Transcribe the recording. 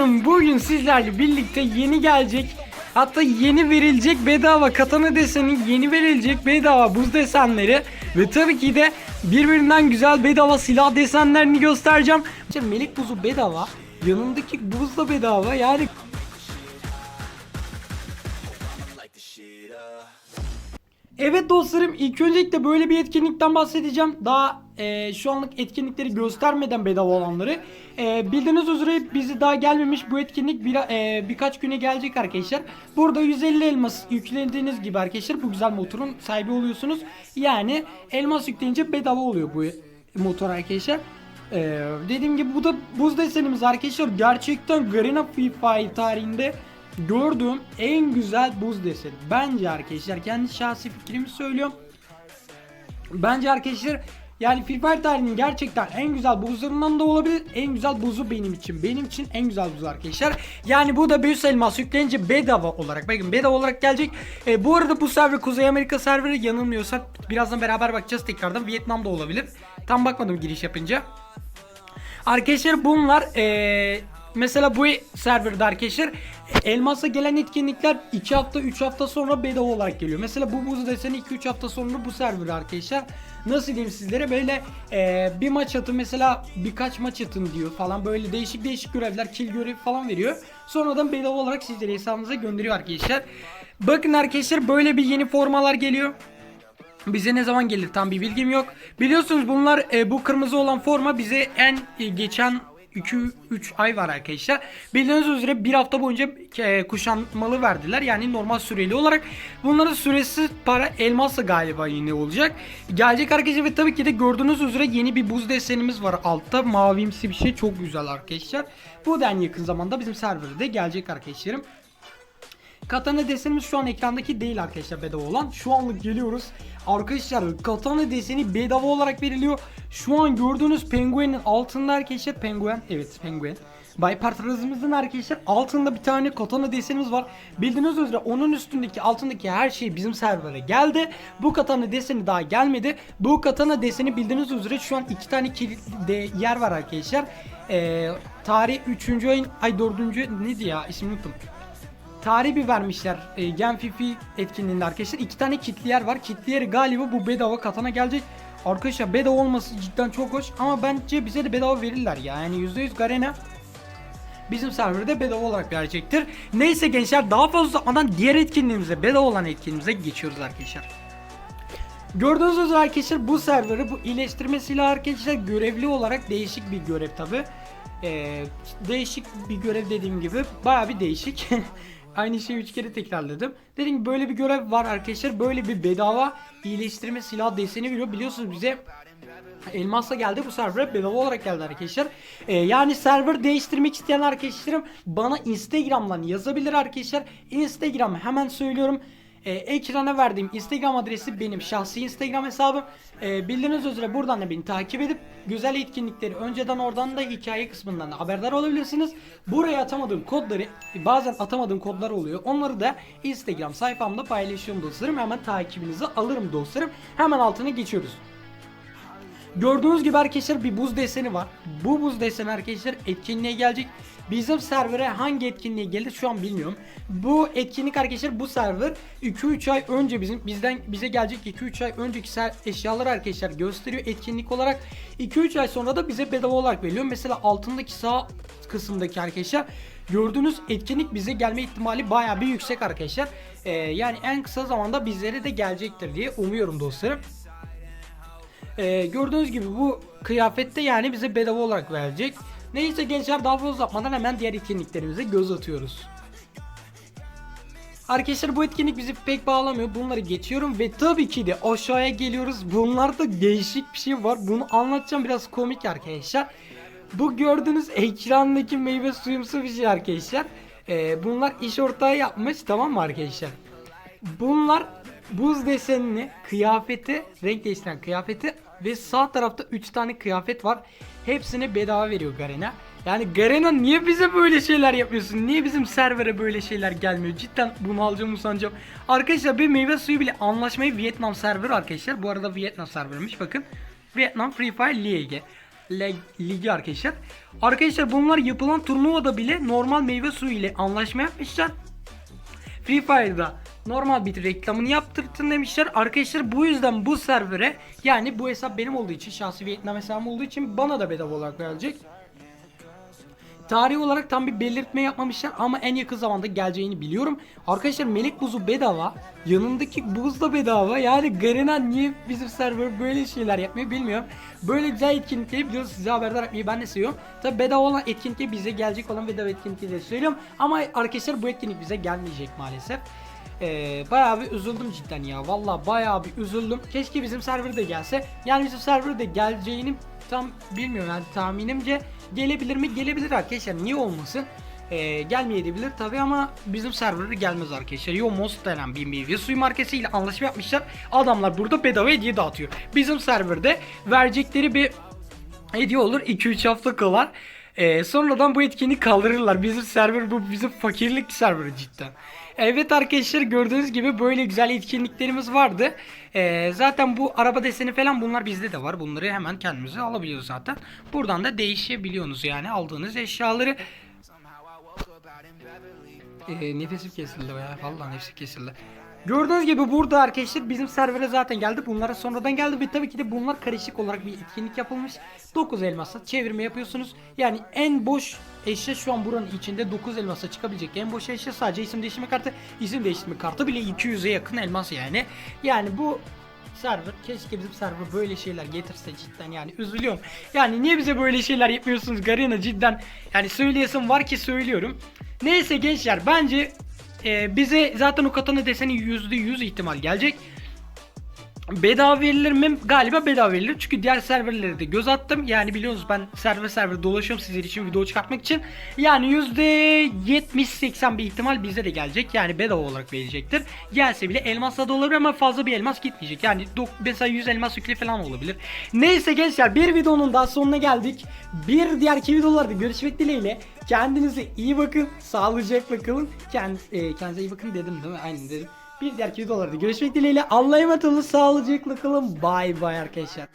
Bugün sizlerle birlikte yeni gelecek hatta yeni verilecek bedava katana deseni yeni verilecek bedava buz desenleri ve tabii ki de birbirinden güzel bedava silah desenlerini göstereceğim. İşte melek buzu bedava yanındaki buz da bedava yani Evet dostlarım ilk öncelikle böyle bir etkinlikten bahsedeceğim. Daha e, şu anlık etkinlikleri göstermeden bedava olanları. E, bildiğiniz üzere bizi daha gelmemiş bu etkinlik bir, e, birkaç güne gelecek arkadaşlar. Burada 150 elmas yüklediğiniz gibi arkadaşlar bu güzel motorun sahibi oluyorsunuz. Yani elmas yükleyince bedava oluyor bu motor arkadaşlar. E, dediğim gibi bu da buz desenimiz arkadaşlar. Gerçekten Garena FIFA tarihinde gördüğüm en güzel buz deseni. Bence arkadaşlar kendi şahsi fikrimi söylüyorum. Bence arkadaşlar yani Free Fire tarihinin gerçekten en güzel buzlarından da olabilir. En güzel buzu benim için. Benim için en güzel buz arkadaşlar. Yani bu da büyük elmas yüklenince bedava olarak. Bakın bedava olarak gelecek. E, bu arada bu server Kuzey Amerika serveri yanılmıyorsak birazdan beraber bakacağız tekrardan. Vietnam'da olabilir. Tam bakmadım giriş yapınca. Arkadaşlar bunlar eee mesela bu serverda arkadaşlar elmasa gelen etkinlikler 2 hafta 3 hafta sonra bedava olarak geliyor. Mesela bu buz deseni 2-3 hafta sonra bu server arkadaşlar. Nasıl diyeyim sizlere böyle eee, bir maç atın mesela birkaç maç atın diyor falan böyle değişik değişik görevler kill görevi falan veriyor. Sonradan bedava olarak sizlere hesabınıza gönderiyor arkadaşlar. Bakın arkadaşlar böyle bir yeni formalar geliyor. Bize ne zaman gelir tam bir bilgim yok. Biliyorsunuz bunlar e, bu kırmızı olan forma bize en e, geçen 2-3 ay var arkadaşlar. Bildiğiniz üzere bir hafta boyunca e, kuşanmalı verdiler. Yani normal süreli olarak. Bunların süresi para elmasla galiba yine olacak. Gelecek arkadaşlar ve tabii ki de gördüğünüz üzere yeni bir buz desenimiz var altta. Mavimsi bir şey çok güzel arkadaşlar. Bu da en yakın zamanda bizim serverde gelecek arkadaşlarım. Katana desenimiz şu an ekrandaki değil arkadaşlar bedava olan. Şu anlık geliyoruz. Arkadaşlar katana deseni bedava olarak veriliyor. Şu an gördüğünüz penguenin altında arkadaşlar penguen evet penguen. Bay Partrazımızın arkadaşlar altında bir tane katana desenimiz var. Bildiğiniz üzere onun üstündeki altındaki her şey bizim servere geldi. Bu katana deseni daha gelmedi. Bu katana deseni bildiğiniz üzere şu an iki tane kilitli yer var arkadaşlar. Ee, tarih 3. ayın ay 4. neydi ya ismini unuttum tarih bir vermişler e, Gen Fifi etkinliğinde arkadaşlar. iki tane kitli yer var. Kitli yeri galiba bu bedava katana gelecek. Arkadaşlar bedava olması cidden çok hoş ama bence bize de bedava verirler ya. Yani %100 Garena bizim serverde bedava olarak verecektir. Neyse gençler daha fazla uzatmadan diğer etkinliğimize bedava olan etkinliğimize geçiyoruz arkadaşlar. Gördüğünüz üzere arkadaşlar bu serveri bu iyileştirme silahı arkadaşlar görevli olarak değişik bir görev tabi. Ee, değişik bir görev dediğim gibi baya bir değişik. Aynı şeyi 3 kere tekrarladım. Dediğim gibi böyle bir görev var arkadaşlar. Böyle bir bedava iyileştirme silah deseni veriyor. Biliyorsunuz bize Elmasla geldi bu server bedava olarak geldi arkadaşlar. Ee, yani server değiştirmek isteyen arkadaşlarım bana Instagram'dan yazabilir arkadaşlar. Instagram hemen söylüyorum. Ee, ekrana verdiğim Instagram adresi benim şahsi Instagram hesabım. Ee, bildiğiniz üzere buradan da beni takip edip güzel etkinlikleri önceden oradan da hikaye kısmından da haberdar olabilirsiniz. Buraya atamadığım kodları bazen atamadığım kodlar oluyor. Onları da Instagram sayfamda paylaşıyorum dostlarım. Hemen takibinizi alırım dostlarım. Hemen altına geçiyoruz. Gördüğünüz gibi arkadaşlar bir buz deseni var. Bu buz deseni arkadaşlar etkinliğe gelecek. Bizim servere hangi etkinliğe gelir şu an bilmiyorum. Bu etkinlik arkadaşlar bu server 2-3 ay önce bizim bizden bize gelecek 2-3 ay önceki ser- eşyaları arkadaşlar gösteriyor etkinlik olarak. 2-3 ay sonra da bize bedava olarak veriliyor. Mesela altındaki sağ kısımdaki arkadaşlar gördüğünüz etkinlik bize gelme ihtimali baya bir yüksek arkadaşlar. Ee, yani en kısa zamanda bizlere de gelecektir diye umuyorum dostlarım. Ee, gördüğünüz gibi bu kıyafette yani bize bedava olarak verecek. Neyse gençler daha fazla uzatmadan hemen diğer etkinliklerimize göz atıyoruz. Arkadaşlar bu etkinlik bizi pek bağlamıyor. Bunları geçiyorum ve tabii ki de aşağıya geliyoruz. Bunlarda değişik bir şey var. Bunu anlatacağım biraz komik arkadaşlar. Bu gördüğünüz ekrandaki meyve suyumsu bir şey arkadaşlar. Ee, bunlar iş ortağı yapmış tamam mı arkadaşlar? Bunlar buz desenini, kıyafeti, renk değiştiren kıyafeti ve sağ tarafta 3 tane kıyafet var. Hepsini bedava veriyor Garena. Yani Garena niye bize böyle şeyler yapıyorsun? Niye bizim servere böyle şeyler gelmiyor? Cidden bunu alacağım usanacağım. Arkadaşlar bir meyve suyu bile anlaşmayı Vietnam server arkadaşlar. Bu arada Vietnam servermiş bakın. Vietnam Free Fire League. Leg- Ligi arkadaşlar. Arkadaşlar bunlar yapılan turnuvada bile normal meyve suyu ile anlaşma yapmışlar. Free Fire'da normal bir reklamını yaptırtın demişler. Arkadaşlar bu yüzden bu servere yani bu hesap benim olduğu için şahsi Vietnam hesabım olduğu için bana da bedava olarak gelecek. Tarih olarak tam bir belirtme yapmamışlar ama en yakın zamanda geleceğini biliyorum. Arkadaşlar melek buzu bedava. Yanındaki buz da bedava. Yani Garena niye bizim server böyle şeyler yapmıyor bilmiyorum. Böyle güzel etkinlikleri biliyoruz size haberdar etmeyi ben de seviyorum. Tabi bedava olan etkinlikleri bize gelecek olan bedava etkinlikleri de söylüyorum. Ama arkadaşlar bu etkinlik bize gelmeyecek maalesef. Ee, bayağı bir üzüldüm cidden ya. Vallahi bayağı bir üzüldüm. Keşke bizim server de gelse. Yani bizim server de geleceğini tam bilmiyorum yani tahminimce gelebilir mi? Gelebilir arkadaşlar. Niye olmasın? Ee, gelmeyebilir tabi ama bizim serverı gelmez arkadaşlar. Yomos denen bir meyve suyu markasıyla anlaşma yapmışlar. Adamlar burada bedava hediye dağıtıyor. Bizim serverde verecekleri bir hediye olur 2-3 hafta kalar. Ee, sonradan bu etkinliği kaldırırlar. Bizim server bu bizim fakirlik serveri cidden. Evet arkadaşlar gördüğünüz gibi böyle güzel etkinliklerimiz vardı. Ee, zaten bu araba deseni falan bunlar bizde de var. Bunları hemen kendimize alabiliyoruz zaten. Buradan da değişebiliyorsunuz yani aldığınız eşyaları. Ee, nefesim kesildi ya. Vallahi nefesim kesildi. Gördüğünüz gibi burada arkadaşlar bizim servere zaten geldi. Bunlara sonradan geldi ve tabii ki de bunlar karışık olarak bir etkinlik yapılmış. 9 elmasa çevirme yapıyorsunuz. Yani en boş eşya şu an buranın içinde 9 elmasa çıkabilecek en boş eşya sadece isim değiştirme kartı. İsim değiştirme kartı bile 200'e yakın elmas yani. Yani bu server keşke bizim server böyle şeyler getirse cidden yani üzülüyorum. Yani niye bize böyle şeyler yapmıyorsunuz Garena cidden yani söyleyesim var ki söylüyorum. Neyse gençler bence e, bize zaten o katana deseni %100 ihtimal gelecek. Bedava verilir mi? Galiba bedava verilir. Çünkü diğer serverlere de göz attım. Yani biliyorsunuz ben server server dolaşıyorum sizler için video çıkartmak için. Yani %70-80 bir ihtimal bize de gelecek. Yani bedava olarak verecektir. Gelse bile elmasla da olabilir ama fazla bir elmas gitmeyecek. Yani mesela 100 elmas yükle falan olabilir. Neyse gençler bir videonun daha sonuna geldik. Bir diğerki videolarda görüşmek dileğiyle. Kendinize iyi bakın. Sağlıcakla kalın. Kend, e, kendinize iyi bakın dedim değil mi? Aynen dedim. Bir diğer videolarda görüşmek dileğiyle. Allah'a emanet olun. Sağlıcakla kalın. Bay bay arkadaşlar.